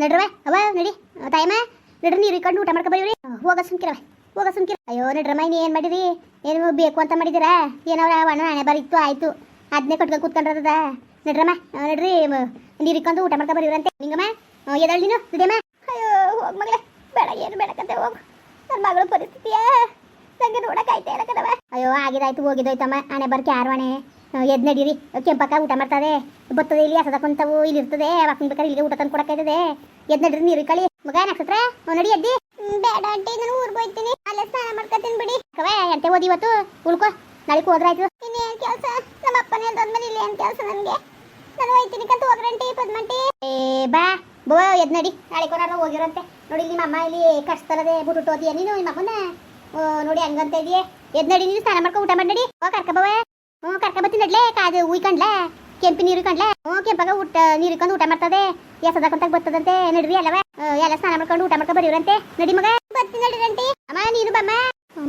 ನಡ್ರವ ಅವ ನಡಿ. ತಾಯಮ್ಮ, ನಡ್ರಿ, ನೀರು ಕಂಡು ಊಟ ಮಾಡ್ಕೊ ಬರೀವ್ರಿ. ಹೋಗ ಸುಮ್ಕಿರವ ಹೋಗ ಸುಮ್ಕಿರ ಅಯ್ಯೋ, ನಡ್ರಮ್ಮ, ಇನ್ನು ಏನು ಮಾಡಿರಿ ಏನು ಬೇಕು ಅಂತ ಮಾಡಿದ್ದೀರಾ? ಏನವ್ರ ಹಣ ಹಣೆ ಇತ್ತು ಆಯ್ತು. ಅದನ್ನೇ ಕಟ್ಕೊಂಡು ಕೂತ್ಕೊಂಡ್ರದ ನಡ್ರಮ್ಮ ನಡ್ರಿ ನೀರು ಇಟ್ಕೊಂಡು ಊಟ ಮಾಡ್ಕೊ ಬರೀವ್ರಂತೆ ನಿಂಗಮ್ಮ ಎದಳ್ ನೀನು? ಅಯ್ಯೋ, ಹೋಗ ಮಗಳೇ, ಬೇಡ, ಏನು ಬೇಡಕಂತೆ ಹೋಗು. ನನ್ನ ಮಗಳ ಪರಿಸ್ಥಿತಿಯ. ನಂಗೆ ನೋಡಕ್ಕಾಯ್ತಾ ಇಲ್ಲ ಕಣವ ಅಯ್ಯೋ, ಆಗಿದಾಯ್ತು ಹೋಗಿದ್ದೋಯ್ತಮ್ಮ ಹಣೆ ಬರ್ಕೆ, ಯಾರು ಹಣೆ? ಎದ್ ನಡೀರಿ. ಕೆಂಪಕ್ಕ ಊಟ ಮಾಡ್ತದೆ. ಬರ್ತದೆ ಇಲ್ಲಿ ಹಸದಕ್ಕಂತವು ಇಲ್ಲಿ ಇರ್ತದೆ. ವಾಕಿಂಗ್ ಬೇಕಾದ್ರೆ ಇಲ್ಲಿಗೆ ಊಟ ತಂದು ಕೊಡಕ್ಕಾಯ್ತದೆ ಎದ್ ನಡ್ರಿ ನೀರು ಕಳಿ. ಮಗ ನಕ್ಷತ್ರ ಅವ್ನ್ ನಡಿ ಎದ್ದಿ. ಬೇಡ ಆಂಟಿ ನಾನು ಊರ್ ಹೋಯ್ತೀನಿ. ಅಲ್ಲೇ ಸ್ನಾನ ಮಾಡ್ಕೊತೀನಿ ಬಿಡಿ. ಕವೆ ಎಂತೆ ಓದಿ ಇವತ್ತು? ಉಳ್ಕೊ ನಾಳೆ ಹೋದ್ರಾಯ್ತು ಇನ್ನೇನು ಕೆಲಸ? ನಮ್ಮ ಅಪ್ಪನೇ ಹೇಳ್ದೋದ್ಮೇಲೆ ಇಲ್ಲಿ ಏನು ಕೆಲಸ ನನಗೆ? ನಾನು ಹೋಯ್ತೀನಿ ಕಂತ ಹೋಗ್ರಂಟಿ ಪದ್ಮಂಟಿ ಏ ಬಾ. ಬೋ ಎದ್ ನಡಿ. ನಾಳೆ ಕೊನಾರು ಹೋಗಿರಂತೆ ನೋಡಿ ನಿಮ್ಮ ಅಮ್ಮ ಇಲ್ಲಿ ಕಟ್ಸ್ತರದೆ ಬಿಟ್ಟು ಓದಿಯ ನೀನು ನಿಮ್ಮ ಅಮ್ಮನ ನೋಡಿ ಹಂಗಂತ ಇದೆಯೇ. ಎದ್ ನಡಿ ನೀನು ಸ್ನಾನ ಮಾಡ್ಕೊ ಊಟ ಮಾಡಿ ನಡಿ. ಓ ಕರ್ಕ ಬವ ಹ್ಞೂ ಕರ್ಕ ಬತ್ತಿ ನಡ್ಲೆ ಕಾದು ಉಯ್ಕಂಡ್ಲ ಕೆಂಪಿ ನೀರು ಕಂಡ್ಲೆ ಹ್ಞೂ ಕೆಂಪಾಗ ಊಟ ನೀರು ಇಟ್ಕೊಂಡು ಊಟ ಮಾಡ್ತದೆ. ಎಸದಕ್ಕಂತಾಗ ಬರ್ತದಂತೆ ನಡ್ರಿ ಅಲ್ಲವ. ಆ, ಎಲ್ಲ ಸ್ನಾನ ಮಾಡ್ಕೊಂಡು ಊಟ ಮಾಡ್ಕೊ ಬರೀವ್ರಂತೆ. ನಡಿ ಮಗ. ಬತ್ತಿ ನಡಿರಂತಿ ಅಮ್ಮ ನೀನು ಬಮ್ಮ.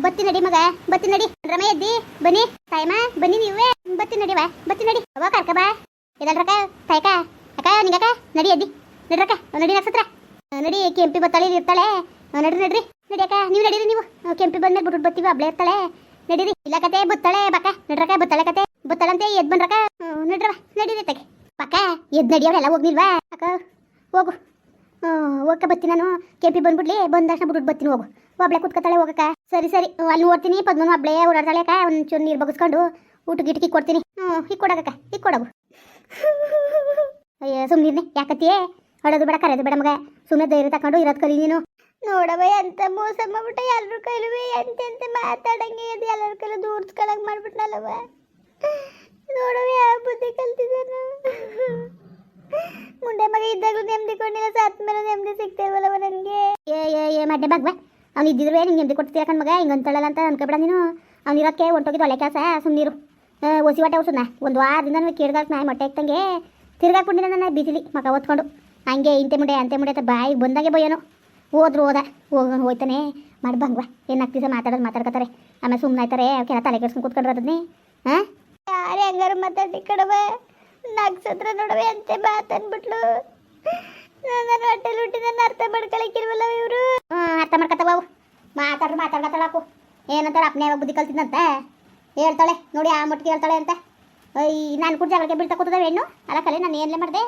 ಬತ್ತಿ ನಡಿ ಮಗ. ಬತ್ತಿ ನಡಿ. ರಮ ಎದ್ದಿ. ಬನ್ನಿ ತಾಯಮ್ಮ ಬನ್ನಿ ನೀವೇ. ಬತ್ತಿ ನಡಿವ ಬತ್ತಿ ನಡಿ. ಅವ ಕರ್ಕ ಬಾ. ತಾಯಕ ತಾಯ್ಕ ಅಕ್ಕ ನಿಂಗಕ್ಕ ನಡಿ ಎದ್ದಿ. ನಡ್ರಕ್ಕ ನಡಿ ನಕ್ಷತ್ರ. ನಡಿ ಕೆಂಪಿ ಬತ್ತಾಳೆ ಇರ್ತಾಳೆ. ನಡ್ರಿ ನಡ್ರಿ. ನಡಿ ನೀವು ನಡೀರಿ ನೀವು. ಕೆಂಪಿ ಬಂದ್ಮೇಲೆ ಬಿಟ್ಬಿಟ್ಟು ಬರ್ತೀವಿ ಅಬ್ಳೆ ಇರ್ತಾಳೆ. ನಡೀರಿ ಇಲ್ಲ ಕತೆ ಬುತ್ತಳೆ ಬಕ್ಕ ನಡ್ರಕ ಬುತ್ತಳೆ ಕತೆ ಬುತ್ತಳಂತೆ ಎದ್ ಬಂದ್ರಕ ಹ್ಮ್, ನಡ್ರವ ನಡೀರಿ ತಗೆ ಪಕ್ಕ ಎದ್ ನಡಿಯವ್ರೆಲ್ಲ ಹೋಗ್ನಿಲ್ವಾ? ಅಕ್ಕ ಹೋಗು. ಓಕೆ ಬತ್ತೀನಿ ನಾನು. ಕೆಪಿ ಬಂದ್ಬಿಡ್ಲಿ ಬಂದ ತಕ್ಷಣ ಬಿಟ್ಬಿಟ್ಟು ಬರ್ತೀನಿ ಹೋಗು. ಒಬ್ಳೆ ಕುತ್ಕೊತಾಳೆ ಹೋಗಕ್ಕ. ಸರಿ ಸರಿ ಅಲ್ಲಿ ನೋಡ್ತೀನಿ ಪದ್ಮನು ಒಬ್ಳೆ ಓಡಾಡ್ತಾಳೆ ಅಕ್ಕ. ಒಂಚೂರು ನೀರು ಬಗ್ಸ್ಕೊಂಡು ಊಟ ಗಿಟಕಿ ಕೊಡ್ತೀನಿ. ಹ್ಞೂ ಈಗ ಕೊಡಕ್ಕ ಈಗ ಕೊಡಗು ಅಯ್ಯ ಸುಮ್ಮನೆ ಯಾಕತ್ತಿಯೇ? ಹೊಡೋದು ಬೇಡ ಕರೆಯೋದು ಬೇಡ ಮಗ. ಸುಮ್ಮನೆ ಧೈರ್ಯ ತಕೊಂಡು ಇರೋದು ಕಲಿ ನೀನು. ನೋಡವ ಎಂತ ಮೋಸ ಮಾಡ್ಬಿಟ್ಟ ಎಲ್ಲರ ಕೈಲುವೆ, ಎಂತ ಮಾತಾಡಂಗೆ ಇದು ಎಲ್ಲರ ಕೈಲೂ ದೂರ್ಸ್ಕೊಳಕ್ ಮಾಡ್ಬಿಟ್ನಲ್ಲವ ನೋಡವ ಯಾವ ಬುದ್ಧಿ ಕಲ್ತಿದ್ದಾನು. ಮುಂಡೆ ಮಗ ಇದ್ದಾಗಲೂ ನೆಮ್ಮದಿ ಕೊಂಡಿಲ್ಲ ಸತ್ ಮೇಲೆ ನೆಮ್ಮದಿ ಸಿಗ್ತೇವಲ್ಲವ ನನಗೆ. ಏ ಏ ಏ, ಮಡ್ಡೆ ಬಗ್ವ ಅವ್ನು ಇದ್ದಿದ್ರು ನಿಂಗೆ ನೆಮ್ಮದಿ ಕೊಡ್ತೀಯ ಕಣ್ ಮಗ? ಹಿಂಗೆ ಅಂತಳಲ್ಲ ಅಂತ ಅನ್ಕೊಬೇಡ ನೀನು. ಅವ್ನು ಇರೋಕ್ಕೆ ಹೊಂಟೋಗಿದ್ದು ಒಳ್ಳೆ ಕೆಲಸ ಸುಮ್ಮನಿರು ಒಸಿ ಹೊಟ್ಟೆ ಉಸುನ ಒಂದು ವಾರದಿಂದ ನನಗೆ ಕೇಳ್ದಾಗ ನಾಯಿ ಮೊಟ್ಟೆ ಇಟ್ಟಂಗೆ ತಿರ್ಗಾಕ್ಬಿಟ್ಟಿನ ನನ್ನ ಬಿಸಿಲಿ ಮಗ ಓದ್ಕೊಂಡು ಹಂಗೆ ಇಂತೆ ಮುಂಡೆ ಅಂತೆ ಮುಂಡೆ ಅಂತ ಬಾಯಿಗೆ ಬಂದಾಗೆ ಬಯ್ಯೋನು. ಹೋದ್ರು ಹೋದ. ಹೋಗೋನು ಹೋಯ್ತಾನೆ. ಮಾಡಿ ಬಂಗ್ವಾ ಏನು ದಿವಸ ಮಾತಾಡೋದು ಮಾತಾಡ್ಕತಾರೆ ಆಮೇಲೆ ಸುಮ್ಮನೆ ಆಯ್ತಾರೆ. ಅವಕ್ಕೆಲ್ಲ ತಲೆ ಕೆಡ್ಸ್ಕೊಂಡು ಕೂತ್ಕೊಂಡ್ರದನ್ನೇ ಹಾಂ? ಯಾರು ಹೆಂಗಾರು ಮಾತಾಡಿ ಕಡವೆ ನಕ್ಷತ್ರ ನೋಡವೆ ಅಂತೆ ಮಾತನ್ಬಿಟ್ಲು ನನ್ನ ಹೊಟ್ಟೆಲಿ ಹುಟ್ಟಿ ನನ್ನ ಅರ್ಥ ಮಾಡ್ಕೊಳಕ್ಕಿಲ್ವಲ್ಲ ಇವರು? ಹ್ಞೂ ಅರ್ಥ ಮಾಡ್ಕೊತಾವ ಮಾತಾಡ್ರು ಮಾತಾಡ್ಕೊತಾಳಾಕು ಏನಂತಾಳೆ ಅಪ್ನೇ ಯಾವಾಗ ಬುದ್ಧಿ ಕಲ್ತಿದ್ದಂತೆ ಹೇಳ್ತಾಳೆ. ನೋಡಿ ಆ ಮಟ್ಟಿಗೆ ಹೇಳ್ತಾಳೆ ಅಂತ. ಅಯ್ಯ ನಾನು ಕೂಡ ಜಗಳಕ್ಕೆ ಬೀಳ್ತಾ ಕೂತದ ಹೆಣ್ಣು? ಅಲ್ಲ ಕಲೆ ನಾನು ಏನ್ಲೇ ಮಾಡಿದೆ?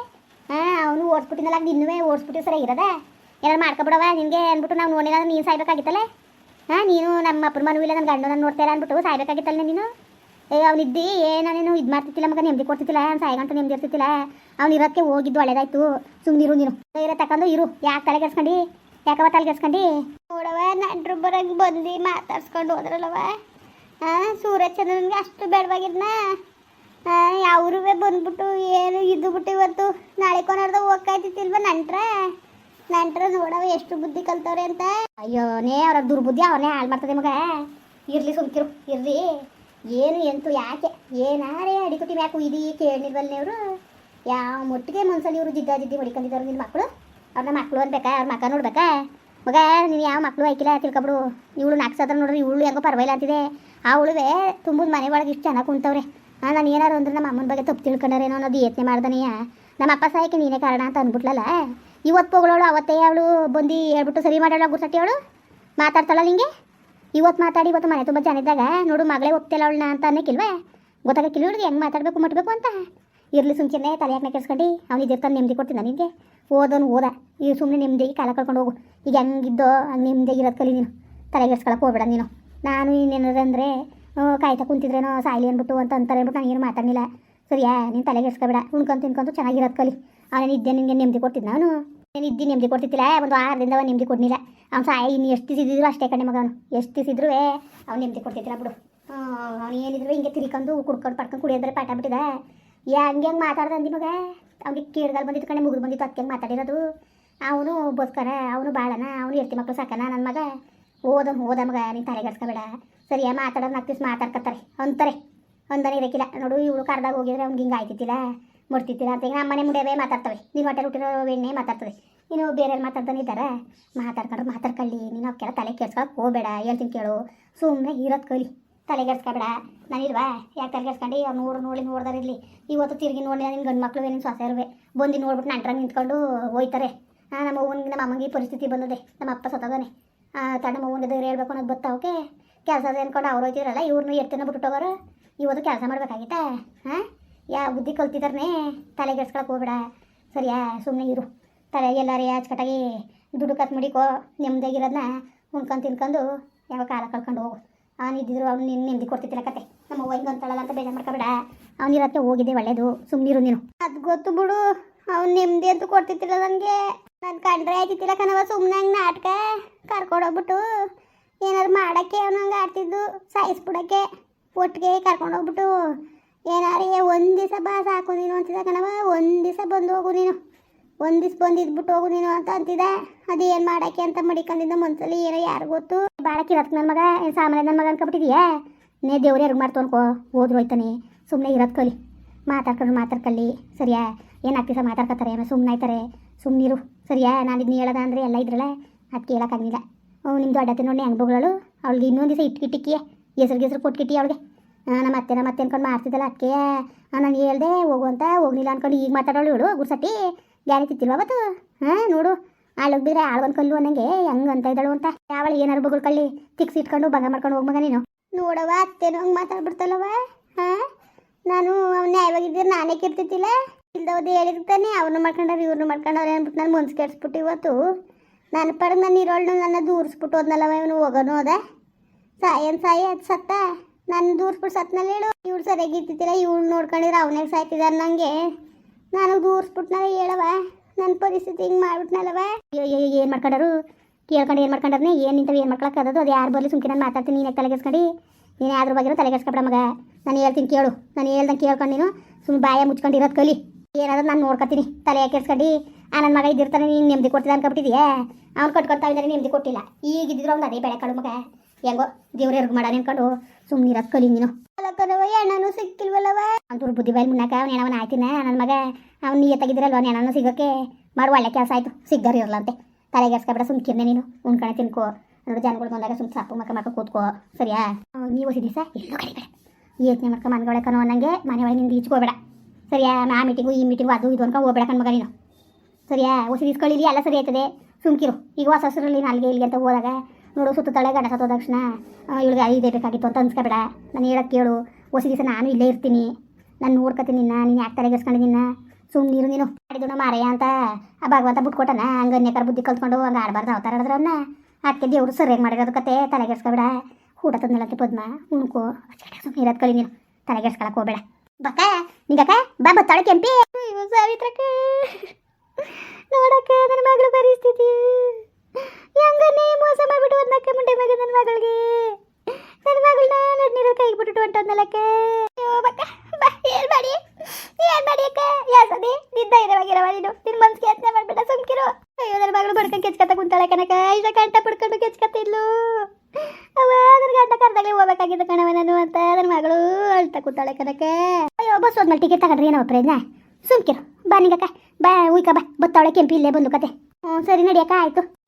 ಹಾಂ ಅವನು ಓಡಿಸ್ಬಿಟ್ಟಿನಲ್ಲ ಇನ್ನೂ ಓಡಿಸ್ಬಿಟ್ಟು ಸರಿ ಇರೋದ? ಏನಾರು ಮಾಡ್ಕೊಬಿಡವ ನಿನಗೆ ಅಂದ್ಬಿಟ್ಟು ನಾವು ನೋಡಿಲ್ಲ ನೀನು ಸಾಯ್ಬೇಕಾಗಿತ್ತಲ್ಲ? ಹಾಂ, ನೀನು ನಮ್ಮ ಅಪ್ಪನ ಮನೂ ಇಲ್ಲ ನನ್ನ ಗಂಡು ನಾನು ನೋಡ್ತಾ ಇಲ್ಲ ಅಂದ್ಬಿಟ್ಟು ಸಾಯ್ಬೇಕಾಗಿತ್ತಲ್ಲ ನೀನು? ಏ ಅವನಿದ್ದಿ ನೀನು ಇದು ಮಾಡ್ತಿದ್ದಿಲ್ಲ ಮಗ ನೆಮ್ಮದಿ ಕೊಡ್ತಿದ್ದಿಲ್ಲ ಸಾಯಗಂಟ ನೆಮ್ಮದಿ ಇರ್ತಿದ್ದಿಲ್ಲ ಅವ್ನು ಇರೋಕ್ಕೆ ಹೋಗಿದ್ದು ಒಳ್ಳೇದಾಯ್ತು. ಸುಮ್ಮನಿರು ನೀನು. ಇರೋ, ತಕೊಂಡು ಇರು. ಯಾಕೆ ತಲೆ ಕೆಡ್ಸ್ಕೊಂಡು? ಯಾಕವ ತಲೆ ಕೆಡ್ಸ್ಕೊಂಡು? ನೋಡವ ನಂಟ್ರು ಬರಂಗೆ ಬಂದು ಮಾತಾಡ್ಸ್ಕೊಂಡು ಹೋದ್ರಲ್ಲವ ಹಾಂ ಸೂರ್ಯಚಂದ್ರನ್ಗೆ ಅಷ್ಟು ಬೇಡವಾಗಿದ್ನ? ಯಾವ್ರೂ ಬಂದ್ಬಿಟ್ಟು, ಏನು ಇದು ಬಿಟ್ಟು ಇವತ್ತು ನಾಳೆ ಕೊನಾರ್ದ ಇದ್ದಿತ್ತಿಲ್ವ ನಂಟ್ರ ನಂಟ್ರ ನೋಡವ ಎಷ್ಟು ಬುದ್ಧಿ ಕಲ್ತವ್ರೆ ಅಂತ. ಅಯ್ಯೋನೇ ಅವ್ರ ದುರ್ಬುದ್ಧಿ ಅವನೇ ಹಾಳು ಮಾಡ್ತದೆ ಮಗ. ಇರ್ಲಿ ಸುಮ್ಕಿರು, ಇರ್ಲಿ. ಏನು ಎಂತು, ಯಾಕೆ? ಏನಾರೇ ಅಡಿಕುಟಿ ಮ್ಯಾಕು ಇದೀ ಕೇಳಿಲ್ವಲ್ಲ ಅವರು ಯಾವ ಮೊಟ್ಟಿಗೆ ಮನ್ಸಲ್ಲಿ ಇವರು ಜಿದ್ದ ಜಿದ್ದಿ ಹೊಡಿಕೊಂಡಿದ್ದಾರೆ ನಿನ್ನ ಮಕ್ಕಳು ಅವ್ರನ್ನ ಮಕ್ಕಳು ಅನ್ಬೇಕಾ? ಅವ್ರ ಮಕ್ಕ ನೋಡ್ಬೇಕಾ? ಮಗ, ನೀನು ಯಾವ ಮಕ್ಕಳು ಆಯ್ಕಿಲ್ಲ ತಿಳ್ಕೊಬಿಡು. ಇವಳು ನಾಲ್ಕು ನೋಡ್ರಿ, ಇವಳು ಹೆಂಗೋ ಪರವಾಗಿಲ್ಲ ಅಂತಿದೆ. ಆ ಉಳುವೆ ತುಂಬದ ಮನೆ ಒಳಗೆ ಇಷ್ಟು ಚೆನ್ನಾಗಿ ಕುಂತವ್ರೆ ಹಾಂ ನಾನು ಏನಾರು ಅಂದ್ರೆ ನಮ್ಮ ಅಮ್ಮನ ಬಗ್ಗೆ ತಪ್ಪು ತಿಳ್ಕೊಂಡಾರೇನೋ ಅನ್ನೋದು ಯೋಚನೆ ಮಾಡ್ದನೇಯ ನಮ್ಮ ಅಪ್ಪ ಸಾಯಕ್ಕೆ ನೀನೇ ಕಾರಣ ಅಂತ ಅಂದ್ಬಿಟ್ಲಲ್ಲ ಇವತ್ತು ಪೋಗಳವಳು ಅವತ್ತೇ ಅವಳು ಬಂದು ಹೇಳ್ಬಿಟ್ಟು ಸರಿ ಮಾಡೋಳ ಗುರ್ಸಟ್ಟಿ ಅವಳು. ಮಾತಾಡ್ತಾಳಲ್ಲ ಹಿಂಗೆ ಇವತ್ತು ಮಾತಾಡಿ, ಇವತ್ತು ಮನೆ ತುಂಬ ಜನ ಇದ್ದಾಗ, ನೋಡು ಮಗಳೇ ಒಪ್ತಿಲ್ಲ ಅವಳನ್ನ ಅಂತ ಅನ್ನಕ್ಕಿಲ್ವೇ ಗೊತ್ತಾಗಕ್ಕಿಲ್ಲ ಹಿಡಿದು ಹೆಂಗೆ ಮಾತಾಡಬೇಕು, ಮಟ್ಬೇಕು ಅಂತ. ಇರಲಿ ಸುಂಚಿನ ತಲೆ ಯಾಕೆ ಕೆಡ್ಸ್ಕೊಂಡು ಅವ್ನು ಇದಿರ್ತಾನೆ ನೆಮ್ಮದಿ ಕೊಡ್ತೀನಿ ನಿನಗೆ ಓದೋನು ಓದ. ಈ ಸುಮ್ಮನೆ ನೆಮ್ಮದಿಗೆ ಕಾಲ ಕಳ್ಕೊಂಡು ಹೋಗು. ಈಗ ಹೆಂಗಿದ್ದೋ, ಹಂಗೆ ನೆಮ್ಮದಿಯಾಗಿ ಇರೋದು ಕಲಿ ನೀನು. ತಲೆ ಕೆಡ್ಸ್ಕೊಳಕ್ಕೆ ಹೋಗ್ಬೇಡ ನೀನು. ನಾನು ಇನ್ನೇನಾದ್ರು ಕಾಯ್ತಾ ಕುಂತಿದ್ರೇನೋ, ಸಾಯ್ಲಿ ಅಂದ್ಬಿಟ್ಟು ಅಂತ ಅಂತಾರೆ ಅಂದ್ಬಿಟ್ಟು ನಾನು ಏನು ಮಾತಾಡಲಿಲ್ಲ. ಸರಿಯಾ, ನೀನು ತಲೆಗೆಡ್ಸ್ಕೊಬೇಡ ಉಣ್ಕೊಂತ ತಿನ್ಕೊಂತು ಚೆನ್ನಾಗಿರೋದು ಕಲಿ. ಅವನೇನು ಇದ್ದೆ ನಿನಗೆ ನೆಮ್ಮದಿ ಕೊಡ್ತಿದ್ದ ಅವನು నేను ಇದ್ದಿ ನೆಮ್ಮದಿ ಕೊಡ್ತಿತ್ತಿಲ್ಲ ಒಂದು ವಾರದಿಂದ ಅವನು ನೆಮ್ಮದಿ ಕೊಡಲಿಲ್ಲ ಅವ್ನು ಸಾಯ, ಇನ್ನು ಎಷ್ಟು ತಿಸಿದ್ರು ಅಷ್ಟೇ ಕಣೆ ಮಗ ಅವನು ಎಷ್ಟು ತಿಸಿದ್ರು ಅವ್ನು ನೆಮ್ಮದಿ ಕೊಡ್ತಿದ್ದಿಲ್ಲ ಬಿಡು. ಅವ್ನು ಏನಿದ್ರು ಹಿಂಗೆ ತಿರ್ಕೊಂಡು ಕುಡ್ಕೊಂಡು ಪಡ್ಕೊಂಡು ಕುಡಿಯೋದ್ರೆ ಪಾಠ ಬಿಟ್ಟಿದೆ. ಯಾ ಹಂಗೆ ಹೆಂಗೆ ಮಾತಾಡ್ದೆ ಅಂದಿ ಮಗ. ಅವ್ನಿಗೆ ಕೇಳ್ದಲ್ಲಿ ಬಂದಿತ್ತು ಕಣೆ ಮುಗಿದು ಬಂದಿತ್ತು ಅದಕ್ಕೆ ಮಾತಾಡಿರೋದು. ಅವನು ಬೋಸ್ಕರ ಅವನು ಬಾಳನ, ಅವನು ಎರ್ತಿ ಮಕ್ಕಳು ಸಾಕನ ನನ್ನ ಮಗ. ಓದ ಓದ ಮಗ, ನೀನು ತಲೆಗೆಡ್ಸ್ಕೊಬೇಡ ಸರಿಯಾ, ಮಾತಾಡೋದು ನಾಲ್ಕು ಮಾತಾಡ್ಕೊತಾರೆ ಮಾತಾಡ್ಕತ್ತಾರೆ. ಅಂತಾರೆ. ಅಂದನೇ ಇರಕ್ಕಿಲ್ಲ ನೋಡು, ಇವಳು ಕರ್ದಾಗ ಹೋಗಿದ್ರೆ ಅವ್ನಿಗೆ ಹಿಂಗೆ ಆಯ್ತಿತ್ತಿಲ್ಲ ಮುಡ್ತಿತ್ತಿಲ್ಲ ಅಂತ ಈಗ ನಮ್ಮನೆ ಮುಂದೆ ಮಾತಾಡ್ತವೆ. ನೀನು ಹೊಟ್ಟೆ ಹುಟ್ಟಿರೋ ಎಣ್ಣೆ ಮಾತಾಡ್ತದೆ. ನೀನು ಬೇರೆ ಮಾತಾಡ್ತಾನೆ ಇದ್ದಾರೆ? ಮಾತಾಡ್ಕೊಂಡ್ರೆ ಮಾತಾಡ್ಕೊಳ್ಳಿ. ನೀನು ಅವಕ್ಕೆಲ್ಲ ತಲೆ ಕೆಡ್ಸ್ಕೊಳಕ್ಕೆ ಹೋಗಬೇಡ. ಹೇಳ್ತೀನಿ ಕೇಳು. ಸುಮ್ಮನೆ ಇರೋದು ಕಲಿ. ತಲೆ ಕೆಡ್ಸ್ಕೊಬೇಡ. ನಾನಿಲ್ವಾ ಯಾಕೆ ತಲೆ ಕೆಡ್ಸ್ಕೊಂಡು? ಅವ್ನು ನೋಡು, ನೋಡಿ ನೋಡ್ದಾರ ಇರಲಿ. ಇವತ್ತು ತಿರುಗಿ ನೋಡಿ ನಿನ್ನ ಗಂಡು ಮಕ್ಕಳು ನಿನ್ನ ಸೊಸೆ ಇರುವೆ? ಬಂದು ನೋಡ್ಬಿಟ್ಟು ನಂಟ್ರ ನಿಂತ್ಕೊಂಡು ಹೋಯ್ತಾರೆ. ನಮ್ಮ ಅವ್ವನಿಗೆ ನಮ್ಮ ಅಮ್ಮಂಗೆ ಪರಿಸ್ಥಿತಿ ಬಂದದೆ. ನಮ್ಮ ಅಪ್ಪ ಸತ್ತೋದಾನೆ ತಣ್ಣ ನಮ್ಮ ಅವ್ವನಿಗೆ ಹೇಳ್ಬೇಕು ಅನ್ನೋದು ಬತ್ತಾವಕ್ಕೆ ಕೆಲಸ ಅಂದ್ಕೊಂಡು ಅವ್ರು ಹೋಯ್ತಿರಲ್ಲ ಇವ್ರನ್ನೂ ಎತ್ತಿನ ಬಿಟ್ಟೋಗೋರು ಇವತ್ತು ಕೆಲಸ ಮಾಡ್ಬೇಕಾಗಿತ್ತಾ? ಹಾಂ ಯಾ ಬುದ್ಧಿ ಕಲ್ತಿದ್ದಾರನೇ ತಲೆಗೆಡ್ಸ್ಕೊಳಕ್ಕೆ ಹೋಗ್ಬೇಡ. ಸರಿಯಾ? ಸುಮ್ಮನೆ ಇರು. ತಲೆ ಎಲ್ಲಾರೇ ಅಚ್ಚುಕಟ್ಟಾಗಿ ದುಡ್ಡು ಕತ್ ಮಡಿಕೋ ನೆಮ್ಮದಿಯಾಗಿರೋದನ್ನ ಉಣ್ಕೊಂಡು ತಿನ್ಕೊಂಡು ಯಾವ ಕಾಲ ಕಳ್ಕೊಂಡು ಹೋಗು. ಅವನು ಇದ್ದಿದ್ರು ಅವ್ನು ನಿನ್ನ ನೆಮ್ಮದಿ ಕೊಡ್ತಿದ್ದಿಲ್ಲ ಕತೆ. ನಮ್ಮ ಅವ್ವ ಅಂತಳಲ್ಲ ಅಂತ ಬೇಜಾರು ಮಾಡ್ಕೋಬೇಡ. ಅವನಿರತ್ತೆ ಹೋಗಿದ್ದೆ ಒಳ್ಳೇದು. ಸುಮ್ಮನಿರು ನೀನು. ಅದು ಗೊತ್ತು ಬಿಡು. ಅವ್ನು ನೆಮ್ಮದಿ ಅಂತೂ ಕೊಡ್ತಿದ್ದಿಲ್ಲ ನನಗೆ. ನಾನು ಕಂಡ್ರೆ ಆಯ್ತಿದ್ದಿಲ್ಲ ಕಣವ ಸುಮ್ಮನೆ ಹಂಗೆ ನಾಟಕ ಕರ್ಕೊಂಡೋಗ್ಬಿಟ್ಟು ಏನಾದ್ರು ಮಾಡೋಕ್ಕೆ ಅವನು ಹಂಗೆ ಆಡ್ತಿದ್ದು, ಸಾಯಿಸ್ಬಿಡೋಕ್ಕೆ ಒಟ್ಟಿಗೆ ಕರ್ಕೊಂಡೋಗ್ಬಿಟ್ಟು ಏನಾರೇ ಒಂದು ದಿವಸ ಬಾ ಸಾಕು ನೀನು ಅಂತಿದ್ದ ಕಣವ ಒಂದು ದಿವಸ ಬಂದು ಹೋಗು ನೀನು. ಒಂದು ದಿವ್ಸ ಬಂದಿದ್ಬಿಟ್ಟು ಹೋಗು ನೀನು ಅಂತ ಅಂತಿದ್ದ. ಅದು ಏನು ಮಾಡಕ್ಕೆ ಅಂತ ಮಡಿಕೊಂಡಿದ್ದ ಮನ್ಸಲ್ಲಿ ಏನೋ ಯಾರು ಗೊತ್ತು. ಬಾಳಕ್ಕೆ ಇರತ್ತೆ ನನ್ನ ಮಗ. ಏನು ಸಾಮಾನ್ಯ ನನ್ನ ಮಗ ಅನ್ಕೊಬಿಟ್ಟಿದೀಯಾ? ನೇ ದೇವ್ರು ಯಾರು ಮಾಡ್ತು ಅನ್ಕೋ. ಹೋದ್ರು ಹೋಯ್ತಾನೆ. ಸುಮ್ಮನೆ ಇರೋದು ಕಲಿ. ಮಾತಾಡ್ಕೊಂಡು ಮಾತಾಡ್ಕೊಳ್ಳಿ. ಸರಿಯಾ? ಏನಾಗ್ತಿಸ ಮಾತಾಡ್ಕೊತಾರೆ ಆಮೇಲೆ ಸುಮ್ಮನೆ ಆಯ್ತಾರೆ. ಸುಮ್ಮನಿರು ಸರಿಯಾ? ನಾನು ಇದನ್ನ ಹೇಳೋದ ಅಂದರೆ ಎಲ್ಲ ಇದ್ರಲ್ಲ. ಅದು ಕೇಳೋಕ್ಕಾಗಿಲ್ಲ ಅವ್ನು ನಿಮ್ಮ ದೊಡ್ಡತ್ತೆ ನೋಡಿ ಹೆಂಗೆ ಬೊಗಳು ಅವಳಿಗೆ ಇನ್ನೊಂದು ದಿವಸ ಇಟ್ಕಿಟ್ಟಿಕ್ಕಿಯೇ ಹೆಸರು ಗೆಸ್ರು ಕೊಟ್ಕಿಟ್ಟಿ ಅವಳಿಗೆ. ನಮ್ಮ ಅತ್ತೆನ ನಮ್ಮ ಅನ್ಕೊಂಡು ಮಾಡ್ತಿದ್ದಲ್ಲ ಅದಕ್ಕೆ ನಾನು ಹೇಳ್ದೆ, ಹೋಗು ಅಂತ. ಹೋಗ್ಲಿಲ್ಲ ಅನ್ಕೊಂಡು ಈಗ ಮಾತಾಡೋಳು ಇವಳು ಗುರ್ಸಟ್ಟಿ ಗ್ಯಾರಿ ತಿತ್ತಿಲ್ವ ಅವತ್ತು? ಹಾಂ ನೋಡು. ಆಳಗ್ ಬಿದ್ರೆ ಆಳ್ಗೊಂದು ಕಲ್ಲು ಅನ್ನಂಗೆ. ಹೆಂಗೆ ಅಂತ ಇದ್ದಾಳು ಅಂತ. ಯಾವಳು ಏನಾರು ಬಗಳು ಕಲ್ಲಿ ತಿಕ್ಸಿ ಇಟ್ಕೊಂಡು ಬಂಗ ಮಾಡ್ಕೊಂಡು ಹೋಗ್ಮಗ ನೀನು. ನೋಡವ ಅತ್ತೇನು ಹಂಗೆ ಮಾತಾಡ್ಬಿಡ್ತಲ್ಲವ ಹಾಂ ನಾನು ಅವ್ನ ನ್ಯಾಯವಾಗಿದ್ದರೆ ನಾನೇ ಕಿರ್ತಿದ್ದಿಲ್ಲ ಇಲ್ದವ್ದು ಹೇಳಿರ್ತಾನೆ ಅವ್ರನ್ನ ಮಾಡ್ಕೊಂಡವ್ರು ಇವ್ರನ್ನ ಮಾಡ್ಕೊಂಡವ್ರು ಅಂದ್ಬಿಟ್ಟು ನಾನು ಮುನ್ಸ್ ಕೆಡ್ಸ್ಬಿಟ್ಟು ಇವತ್ತು. ನನ್ನ ಪಡೆದು ನಾನು ಇರೋಳು ನನ್ನ ದೂರಿಸ್ಬಿಟ್ಟು ಹೋದ್ನಲ್ಲವ ಇವನು ಹೋಗೋನು ಅದ ಸಾಯನ್ ಸಾಯಿ, ಅದು ಸತ್ತ. ನಾನು ದೂರ ಸತ್ನಲ್ಲಿ ಹೇಳು. ಇವಳು ಸರಿಯಾಗಿ ಇದ್ದಿದ್ದಿಲ್ಲ ಇವಳು ನೋಡ್ಕೊಂಡಿದ್ರೆ ಅವನೇ ಸಾಯ್ತಿದಾರೆ ನನಗೆ ನಾನು ದೂರಿಸ್ಬಿಟ್ನಲ್ಲ ಹೇಳವ ನನ್ನ ಪರಿಸ್ಥಿತಿ ಹಿಂಗೆ ಮಾಡ್ಬಿಟ್ನಲ್ಲವ ಏನು ಮಾಡ್ಕೊಂಡರು? ಕೇಳ್ಕೊಂಡು, ಏನು ಮಾಡ್ಕೊಂಡ್ರೆ ಏನು ನಿಂತವ, ಏನು ಮಾಡ್ಕೊಳಕ್ಕಾಗದು ಅದು ಯಾರು ಬರಲಿ ಸುಮ್ಕೆ ನಾನು ಮಾತಾಡ್ತೀನಿ, ನೀನು ತಲೆಗೆಸ್ಕೊಂಡು. ನೀನು ಯಾರು ಬಗ್ಗೆ ತಲೆಗೆಸ್ಕೊಬೇಡ ಮಗ. ನಾನು ಹೇಳ್ತೀನಿ ಕೇಳು. ನಾನು ಹೇಳ್ದಂಗೆ ಕೇಳ್ಕೊಂಡು ನೀನು ಸುಮ್ಮನೆ ಬಾಯ ಮುಚ್ಕೊಂಡು ಇರೋದು ಕಲಿ. ಏನಾದ್ರು ನಾನು ನೋಡ್ಕೊತೀನಿ. ತಲೆ ಕೆಡ್ಸ್ಕೊಂಡು. ಆ ನನ್ನ ಮಗ ಇದ್ದಿರ್ತಾನೆ, ನೀನು ನೆಮ್ಮದಿ ಕೊಡ್ತಿದ್ದ ಅನ್ಕೊಬಿಟ್ಟಿದ್ಯಾ ಅವ್ನು ಕಟ್ಕೊಡ್ತಾ ಇದ್ದಾರೆ ನೆಮ್ಮದಿ ಕೊಟ್ಟಿಲ್ಲ. ಈಗ ಇದ್ದಿದ್ರು ಅವ್ನು ಅದೇ ಬೆಳೆ ಕಳು ಮಗ. ಹೆಂಗೋ, ದೇವ್ರ ಎರ್ಗು ಮಾಡ ಅನ್ಕೊಂಡು ಸುಮ್ಮನೆ ಇರೋದು ಕಲಿ ನೀನು. ಅಲ್ಲಕ್ಕನವ ಎಣ್ಣನು ಸಿಕ್ಕಿಲ್ವಲ್ಲವ ಅಂತೂರು ಬುದ್ಧಿ ಬಾಯಿ ಮುನ್ನಕ ಅವ್ನ ಆಯ್ತಿನ ನನ್ನ ಮಗ, ಅವ್ನು ನೀ ನೀಯತ್ತಾಗಿದ್ರಲ್ವ ನೆನನು ಸಿಗೋಕ್ಕೆ ಮಾಡು, ಒಳ್ಳೆ ಕೆಲಸ ಆಯಿತು. ಸಿಗ್ದಾರ ಇರಲಂತೆ. ತಲೆಗೆಡ್ಸ್ಕೊಬೇಡ ಸುಮ್ಕಿರ್ನೆ ನೀನು. ಉಣ್ಕಣೆ ತಿನ್ಕೋ. ನೋಡು, ಜನಗಳು ಬಂದಾಗ ಸುಮ್ಮನೆ ಸಾಪು ಮಕ್ಕ ಮಕ್ಕ ಕೂತ್ಕೋ. ಸರಿಯಾ? ನೀವು ಹೊಸಿ ದಿವಸ ಎಲ್ಲೂ ಕಡಿಬೇಡ ಯೋಚನೆ ಮಾಡ್ಕೊ ಮನ್ಗೊಳಕನೋ ಅನ್ನಂಗೆ ಮನೆಯೊಳಗೆ ನಿಂದು ಈಚ್ಕೋಬೇಡ. ಸರಿಯಾ? ಆ ಮೀಟಿಂಗು ಈ ಮೀಟಿಂಗು ಅದು ಇದು ಅನ್ಕೊಂಡು ಹೋಗ್ಬೇಡ ಕಣ್ಮಗ ನೀನು. ಸರಿಯಾ? ಹೊಸಿ ಎಲ್ಲ ಸರಿ ಆಯ್ತದೆ. ಸುಮ್ಕಿರು. ಈಗ ಹೊಸ ಹಸ್ರಲ್ಲಿ ನಾಲ್ಗೆ ಇಲ್ಲಿಗೆ ಅಂತ ಹೋದಾಗ ನೋಡು, ಸುತ್ತ ಗಂಡ ಸತ್ತೋದ ತಕ್ಷಣ ಇವಳಿಗೆ ಐದೇ ಬೇಕಾಗಿತ್ತು ಅಂತ ಅನ್ಸ್ಕೊಬೇಡ. ನಾನು ಹೇಳಕ್ಕೆ ಕೇಳು, ಹೊಸ ದಿವಸ ನಾನು ಇಲ್ಲೇ ಇರ್ತೀನಿ. ನಾನು ನೋಡ್ಕೊತೀನಿ ನಿನ್ನ, ನೀನು ಯಾಕೆ ತಲೆಗೆಸ್ಕೊಂಡು ನಿನ್ನ? ಸುಮ್ಮನಿರು ನೀನು. ಮಾಡಿದ್ದು ಮಾರಯ್ಯ ಅಂತ, ಆ ಭಗವಂತ ಬಿಟ್ಕೊಟ್ಟನ ಹಂಗೆ ಅನ್ಯಕಾರ ಬುದ್ಧಿ ಕಲ್ತ್ಕೊಂಡು ಹಂಗೆ ಆಡಬಾರ್ದು ಅವತಾರ ಅವನ್ನ ಅದಕ್ಕೆ ದೇವರು ಸರಿಯಾಗಿ ಮಾಡಿರೋದು ಕತೆ ತಲೆಗೆಡ್ಸ್ಕೊಬೇಡ ಊಟ ತಂದಿಲ್ಲಕ್ಕೆ ಪದ್ಮ, ಉಣ್ಕೋ. ಸುಮ್ಮನೆ ಇರೋದು ಕಲಿ ನೀನು. ತಲೆಗೆಡ್ಸ್ಕೊಳಕ್ಕೆ ಹೋಗ್ಬೇಡ. ಬಕ್ಕ, ನಿಂಗಕ್ಕ, ಬಾ ಬತ್ತಾಳೆ ಕೆಂಪಿ. ಸಾವಿತ್ರಕ್ಕ. ನೋಡಕ್ಕ, ನನ್ನ ಮಗಳ ಪರಿಸ್ಥಿತಿ. ಹೆಂಗನ್ನೇ ಮೋಸ ಮಾಡ್ಬಿಟ್ಟು ಒಂದಕ್ಕ ಮುಂಡೆ ಮಗ ನನ್ನ ಮಗಳಿಗೆ. ನನ್ನ ಮಗಳನ್ನ ನಡ್ನೀರ ಕೈಗೆ ಬಿಟ್ಟು ಬಕ್ಕ ಬಾ ಏನ್ ಮಾಡಿ? ಏನ್ ಮಾಡಿ ಅಕ್ಕ? ಯಾಸದಿ ನಿದ್ದ ಇರವಾಗಿರವ ನೀನು. ನಿನ್ ಮನ್ಸಿಗೆ ಯೋಚನೆ ಮಾಡ್ಬೇಡ ಸುಮ್ಕಿರು. ಅಯ್ಯೋ ನನ್ನ ಮಗಳು ಬಡ್ಕೊಂಡು ಕೆಚ್ಕತ್ತ ಕುಂತಾಳೆ ಕನಕ ಈಗ ಗಂಟ ಪಡ್ಕೊಂಡು ಕೆಚ್ಕತ್ತಿಲ್ಲು ಅವ ನನ್ನ ಗಂಟ ಕರ್ದಾಗಲೇ ಹೋಗ್ಬೇಕಾಗಿದ್ದ ಕಣವ ನಾನು ಅಂತ ನನ್ನ ಮಗಳು ಅಳ್ತಾ ಕೂತಾಳೆ ಕನಕ ಅಯ್ಯೋ, ಬಸ್ ಹೋದ್ಮೇಲೆ ಟಿಕೆಟ್ ತಗೊಂಡ್ರಿ ಏನೋ ಪ್ರಯತ್ನ ಸುಮ್ಕಿರು. ಬಾ ನಿಂಗಕ್ಕ. ಬಾ, ಉಯ್ಕ, ಬಾ. ಬತ್ತಾವಳೆ ಕೆಂಪಿ ಇಲ್ಲೇ ಬಂದು ಕತೆ. ಹ್ಞೂ ಸರಿ ನಡಿಯಕ್ಕ ಆಯಿತು.